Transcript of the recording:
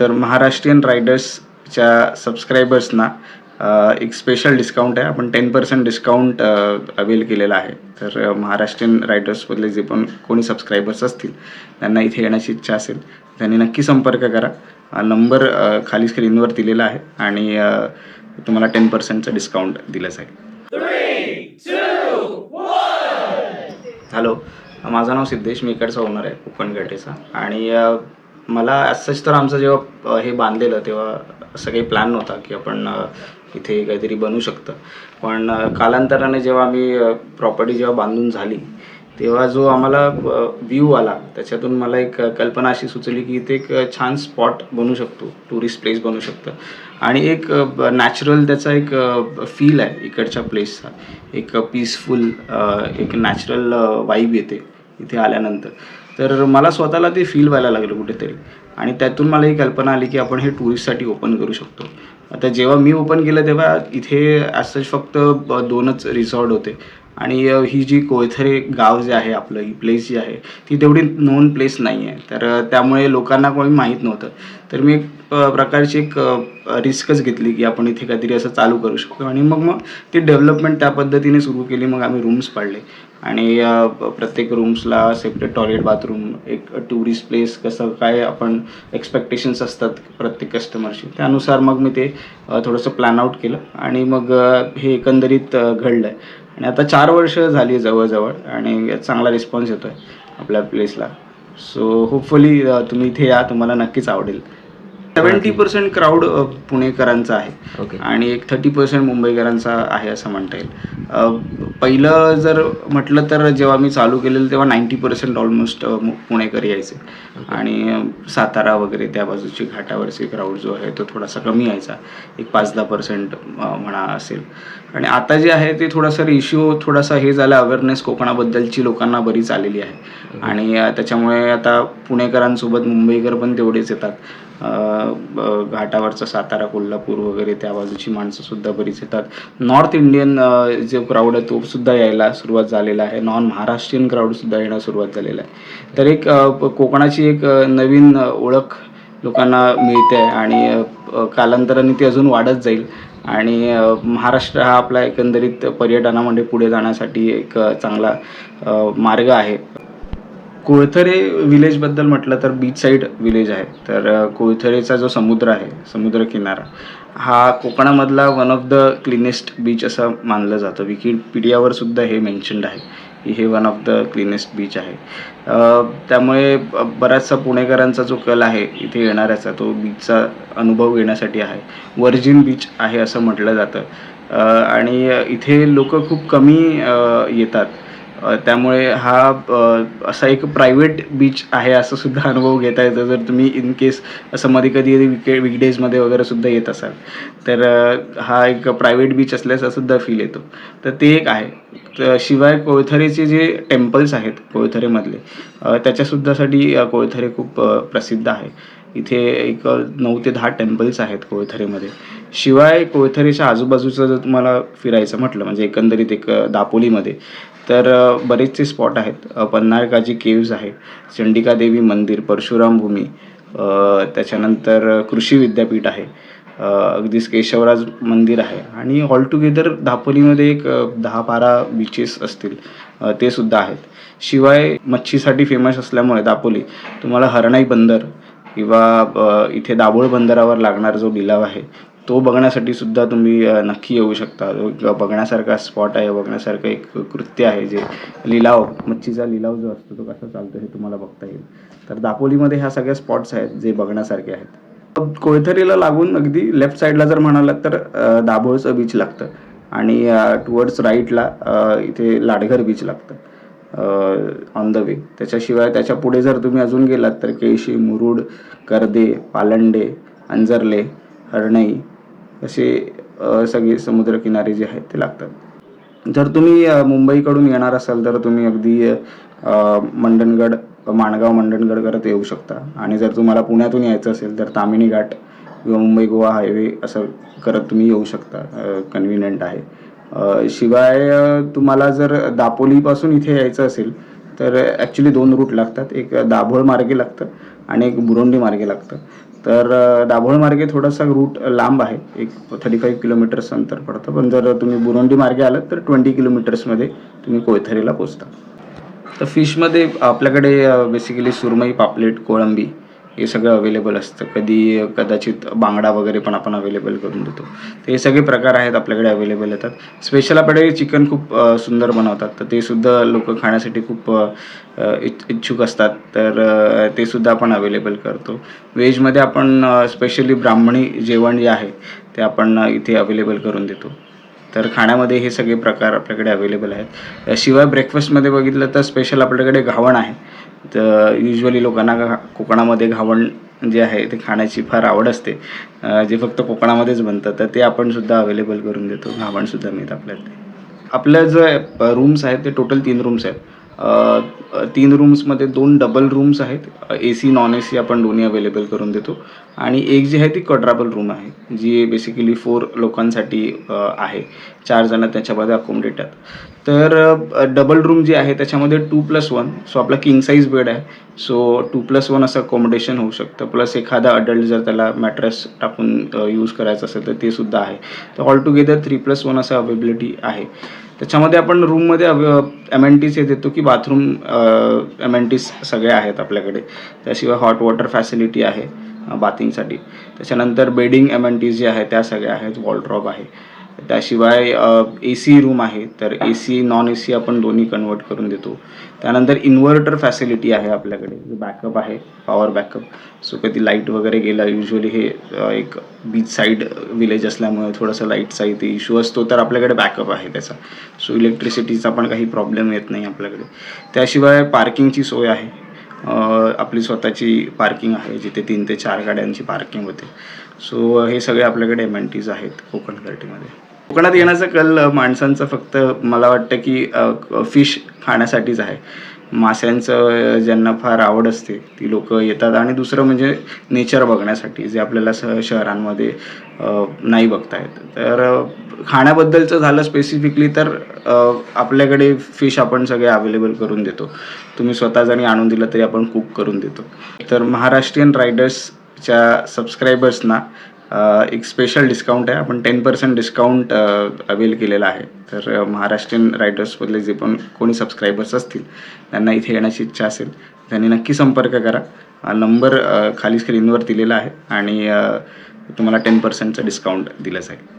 तर महाराष्ट्रीयन रायडर्सच्या सबस्क्रायबर्सना एक special discount आहे. आपण टेन पर्सेंट डिस्काउंट अवेल केलेला आहे. तर महाराष्ट्रीयन रायडर्समधले जे पण कोणी सबस्क्रायबर्स असतील त्यांना इथे येण्याची इच्छा असेल त्यांनी नक्की संपर्क करा. नंबर खाली स्क्रीनवर दिलेला आहे आणि तुम्हाला टेन पर्सेंटचं डिस्काउंट दिलं जाईल. हॅलो माझं नाव सिद्धेश मी इकडचा ओनर आहे कोकण गटेचा आणि मला असंच तर आमचं जेव्हा हे बांधलेलं तेव्हा असं काही प्लॅन नव्हता की आपण इथे काहीतरी बनू शकतं. पण कालांतराने जेव्हा आम्ही प्रॉपर्टी जेव्हा बांधून झाली तेव्हा जो आम्हाला व्ह्यू आला त्याच्यातून मला एक कल्पना अशी सुचली की इथे एक छान स्पॉट बनू शकतो टुरिस्ट प्लेस बनू शकतं. आणि एक नॅचरल त्याचा एक फील आहे इकडच्या प्लेसचा एक पीसफुल एक नॅचरल वाईब येते इथे आल्यानंतर. तर मला स्वतःला ते फील व्हायला लागलं कुठेतरी. आणि त्यातून मला ही कल्पना आली की आपण हे टुरिस्टसाठी ओपन करू शकतो. आता जेव्हा मी ओपन केलं तेव्हा इथे असं फक्त दोनच रिसॉर्ट होते. आणि ही जी कोयथरे गाव जे आहे आपलं ही प्लेस जी आहे ती तेवढी नोन प्लेस नाही आहे तर त्यामुळे लोकांना कोणी माहीत नव्हतं. तर मी एक प्रकारची एक रिस्कच घेतली की आपण इथे काहीतरी असं चालू करू शकतो. आणि मग मग ती डेव्हलपमेंट त्या पद्धतीने सुरू केली मग आम्ही रूम्स पाडले. आणि प्रत्येक रूम्सला सेपरेट टॉयलेट बाथरूम एक टुरिस्ट प्लेस कसं काय आपण एक्सपेक्टेशन्स असतात प्रत्येक कस्टमरशी त्यानुसार मग मी ते थोडंसं प्लॅन आउट केलं आणि मग हे एकंदरीत घडलं आहे आणि आता चार वर्ष झाली आहे जवळजवळ आणि चांगला रिस्पॉन्स येतो आहे आपल्या प्लेसला सो होपफुली तुम्ही इथे या तुम्हाला नक्कीच आवडेल. सेवन्टी पर्सेंट क्राऊड पुणेकरांचा आहे. आणि एक थर्टी पर्सेंट मुंबईकरांचा आहे असं म्हणता येईल. पहिलं जर म्हटलं तर जेव्हा मी चालू केलेलं तेव्हा नाईंटी पर्सेंट ऑलमोस्ट पुणेकर यायचे. आणि सातारा वगैरे त्या बाजूची घाटावरचे क्राऊड जो आहे तो थोडासा कमी यायचा. एक पाच दहा पर्सेंट म्हणा असेल. आणि आता जे आहे ते थोडासा रेशिओ थोडासा हे झालं अवेअरनेस कोकणाबद्दलची लोकांना बरीच आलेली आहे. आणि त्याच्यामुळे आता पुणेकरांसोबत मुंबईकर पण तेवढेच येतात. घाटावरचा सातारा कोल्हापूर वगैरे त्या बाजूची माणसं सुद्धा बरीच येतात. नॉर्थ इंडियन जे जो क्राऊड आहे तो सुद्धा यायला सुरुवात झालेला आहे. नॉन महाराष्ट्रीयन क्राऊड सुद्धा येण्यास सुरुवात झालेला आहे. तर एक कोकणाची एक नवीन ओळख लोकांना मिळते आहे आणि कालांतराने ती अजून वाढत जाईल. आणि महाराष्ट्र हा आपला एकंदरीत पर्यटनामध्ये पुढे जाण्यासाठी एक चांगला मार्ग आहे. कोळथरे विलेजबद्दल म्हटलं तर बीच साईड विलेज आहे. तर कोळथरेचा जो समुद्र आहे समुद्र किनारा हा कोकणामधला one of the cleanest beach असं मानलं जातं. विकिपीडियावर सुद्धा हे मेन्शन्ड आहे की हे one of the cleanest beach आहे. त्यामुळे बराचसा पुणेकरांचा जो कल आहे इथे येणाऱ्याचा तो बीचचा अनुभव घेण्यासाठी आहे. वर्जिन बीच आहे असं म्हटलं जातं. आणि इथे लोक खूप कमी येतात. त्यामुळे हा असा एक प्रायव्हेट बीच आहे असं सुद्धा अनुभव घेता येतो. जर तुम्ही इन केस असं मध्ये कधी विके विकडेजमध्ये वगैरे सुद्धा येत असाल तर हा एक प्रायव्हेट बीच असल्याचा सुद्धा फील येतो. तर ते एक आहे. तर शिवाय कोळथरेचे जे टेम्पल्स आहेत कोळथरेमधले त्याच्यासुद्धासाठी कोळथरे खूप प्रसिद्ध आहे. इथे एक नऊ ते दहा टेम्पल्स आहेत कोळथरेमध्ये. शिवाय कोळथरेच्या आजूबाजूचं जर तुम्हाला फिरायचं म्हटलं म्हणजे एकंदरीत एक दापोलीमध्ये तर बरेचसे स्पॉट आहेत. पन्नाळकाजी केव्ज आहे चंडिका देवी मंदिर परशुराम भूमी त्याच्यानंतर कृषी विद्यापीठ आहे. अगदीच केशवराज मंदिर आहे. आणि ऑल टुगेदर दापोलीमध्ये एक दहा बारा बीचेस असतील. ते सुद्धा आहेत. शिवाय मच्छीसाठी फेमस असल्यामुळे दापोली तुम्हाला हरणाई बंदर किंवा इथे दाभोळ बंदरावर लागणारा जो लिलाव आहे तो बघण्यासाठी सुद्धा तुम्ही नक्की येऊ शकता. तो बघण्यासारखा स्पॉट आहे बघण्यासारखं एक कृत्य आहे जे लिलाव मच्छीचा लिलाव जो असतो तो कसा चालतो हे तुम्हाला बघता येईल. तर दापोलीमध्ये ह्या सगळ्या स्पॉट्स आहेत जे बघण्यासारखे आहेत. कोयथरीला लागून अगदी लेफ्ट साईडला जर म्हणालात तर दाभोळचं बीच लागतं. आणि टुवर्ड्स राईटला इथे लाडघर बीच लागतं. ऑन द वे त्याच्याशिवाय त्याच्या पुढे जर तुम्ही अजून गेलात तर केळशी मुरुड कर्दे पालंडे अंजर्ले हरणई असे सगळे समुद्रकिनारे जे आहेत ते लागतात. जर तुम्ही मुंबईकडून येणार असाल तर तुम्ही अगदी मंडणगड माणगाव मंडणगड करत येऊ शकता. आणि जर तुम्हाला पुण्यातून यायचं असेल तर तामिनी घाट किंवा मुंबई गोवा हायवे असं करत तुम्ही येऊ शकता कन्व्हिनियंट आहे. शिवाय तुम्हाला जर दापोलीपासून इथे यायचं असेल तर ॲक्च्युली दोन रूट लागतात. एक दाभोळ मार्गे लागतं आणि एक बुरोंडी मार्गे लागतं. तर दाभोळ मार्गे थोडासा रूट लांब आहे. एक थर्टी फाईव्ह किलोमीटर्स अंतर पडतं. पण जर तुम्ही बुरोंडी मार्गे आलात तर ट्वेंटी किलोमीटर्समध्ये तुम्ही कोयथरीला पोचता तर फिशमध्ये आपल्याकडे बेसिकली सुरमई पापलेट कोळंबी हे सगळं अवेलेबल असतं. कधी कदाचित बांगडा वगैरे पण आपण अवेलेबल करून देतो. तर हे सगळे प्रकार आहेत आपल्याकडे अवेलेबल येतात. स्पेशल आपल्याकडे चिकन खूप सुंदर बनवतात. तर ते सुद्धा लोक खाण्यासाठी खूप इच्छुक असतात. तर ते सुद्धा आपण अवेलेबल करतो. व्हेजमध्ये आपण स्पेशली ब्राह्मणी जेवण जे आहे ते आपण इथे अवेलेबल करून देतो. तर खाण्यामध्ये हे सगळे प्रकार आपल्याकडे अवेलेबल आहेत. शिवाय ब्रेकफास्टमध्ये बघितलं तर स्पेशल आपल्याकडे घावण आहे. तर युजली लोकांना घा कोकणामध्ये घावण जे आहे ते खाण्याची फार आवड असते. जे फक्त कोकणामध्येच बनतं तर ते आपण सुद्धा अवेलेबल करून देतो. घावणसुद्धा मिळतं आपल्याला. आपल्या जे रूम्स आहेत ते टोटल तीन रूम्स आहेत. तीन रूम्समध्ये दोन डबल रूम्स आहेत. A C non A C आपण दोन्ही अवेलेबल करून देतो. आणि एक जी आहे ती कड्राबल रूम आहे जी बेसिकली फोर लोकांसाठी आहे. चार जण त्याच्यामध्ये अकोमोडेट आहेत. तर डबल रूम जी आहे त्याच्यामध्ये टू प्लस वन सो आपला किंग साईज बेड आहे. सो टू प्लस वन असं अकोमोडेशन होऊ शकतं. प्लस एखादा अडल्ट जर त्याला मॅट्रेस टाकून यूज करायचं असेल तर ते सुद्धा आहे. तर all together three plus one असं अवेबिलिटी आहे. त्याच्यामध्ये आपण रूममध्ये एम एन टीज हे देतो की बाथरूम एम एन टीज सगळ्या आहेत आपल्याकडे. त्याशिवाय हॉट वॉटर फॅसिलिटी आहे बाथिंगसाठी त्याच्यानंतर बेडिंग एम एन टीज जे आहे त्या सगळ्या आहेत वॉलड्रॉप आहे. त्याशिवाय ए सी रूम आहे तर A C non A C आपण दोन्ही कन्वर्ट करून देतो. त्यानंतर इन्व्हर्टर फॅसिलिटी आहे आपल्याकडे बॅकअप आहे पॉवर बॅकअप सो कधी लाइट वगैरे गेला युजली हे एक बीच साईड विलेज असल्यामुळे थोडंसं लाईटचा इथे इश्यू असतो तर आपल्याकडे बॅकअप आहे त्याचा. सो इलेक्ट्रिसिटीचा पण काही प्रॉब्लेम येत नाही आपल्याकडे. त्याशिवाय पार्किंगची सोय आहे. आपली स्वतःची पार्किंग आहे जिथे तीन ते चार गाड्यांची पार्किंग होते. सो हे सगळे आपल्याकडे एम एन टीज आहेत कोकण कर्टीमध्ये. कोकणात येण्याचा कल माणसांचं माणसांचा फक्त मला वाटतं की फिश खाण्यासाठीच आहे. माशांचं ज्यांना फार आवड असते ती लोक येतात आणि दुसरं म्हणजे नेचर बघण्यासाठी जे आपल्याला स शहरांमध्ये नाही बघता येत तर खाण्याबद्दलचं झालं स्पेसिफिकली तर आपल्याकडे फिश आपण सगळे अवेलेबल करून देतो. तुम्ही स्वतः जरी आणून दिलं तरी आपण कुक करून देतो. तर महाराष्ट्रीयन रायडर्सच्या सबस्क्रायबर्सना एक स्पेशल डिस्काउंट आहे. आपण टेन पर्सेंट डिस्काउंट अवेल केलेला आहे. तर महाराष्ट्रीयन रायडर्समधले जे पण कोणी सबस्क्रायबर्स असतील त्यांना इथे येण्याची इच्छा असेल त्यांनी नक्की संपर्क करा. नंबर खाली स्क्रीनवर दिलेला आहे आणि तुम्हाला टेन पर्सेंटचं डिस्काउंट दिलं जाईल.